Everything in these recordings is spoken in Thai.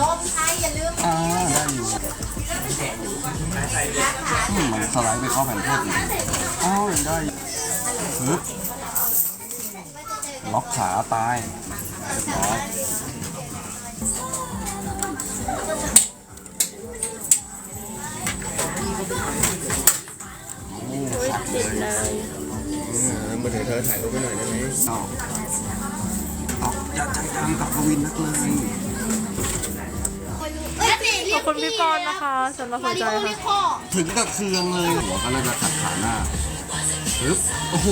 นมไทยอย่าลืมอ่าได้อยู่มันสไลด์ไปเข้าแผ่นเทปอีกอ้าวได้ฮึบล็อกขาตายน้อยโอ้ดเลยอืมมือถึงเธอถ่ายรูปไปหน่อยได้ไหมเอาออย่าจัดการกับกวินนักเลย อบคุณพี่ปอนนะคะสำหรับหัวใจค่ะถึงกับเคืองเลย หัวก็น่าจะขัดขาหน้าปึ๊บโอ้โห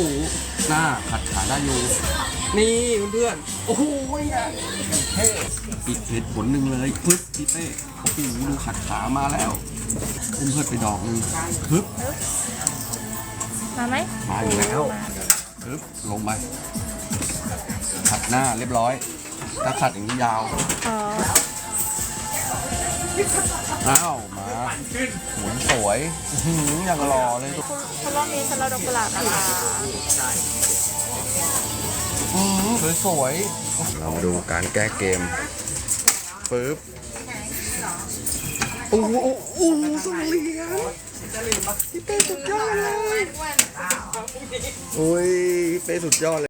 หน้าขัดขาได้อยู่ นี่เพื่อนๆโอ้โหอะเท่อีกเหตุผลหนึ่งเลยปึ๊บพี่เต้โอ้โหดูขัดขามาแล้วอุ้มเพื่อนไปดอกหนึงปึ๊บมาไหมมาอยู่แล้วปึ๊บลงไปขัดหน้าเรียบร้อย ถ้าขัดอย่างนี้ยาว อ๋ออ้าว มาหมุนสวยอื้อหืออย่างหล่อเลยคุณคุณรอบนี้ฉันเราดอกกุหลาบนะคะอืมสวยๆเรามาดูการแก้เกมปึ๊บโอ้โหโอ้โหสุดเลียงพี่เป้สุดยอดเลย โอ้ยพี่เป้สุดยอดเลย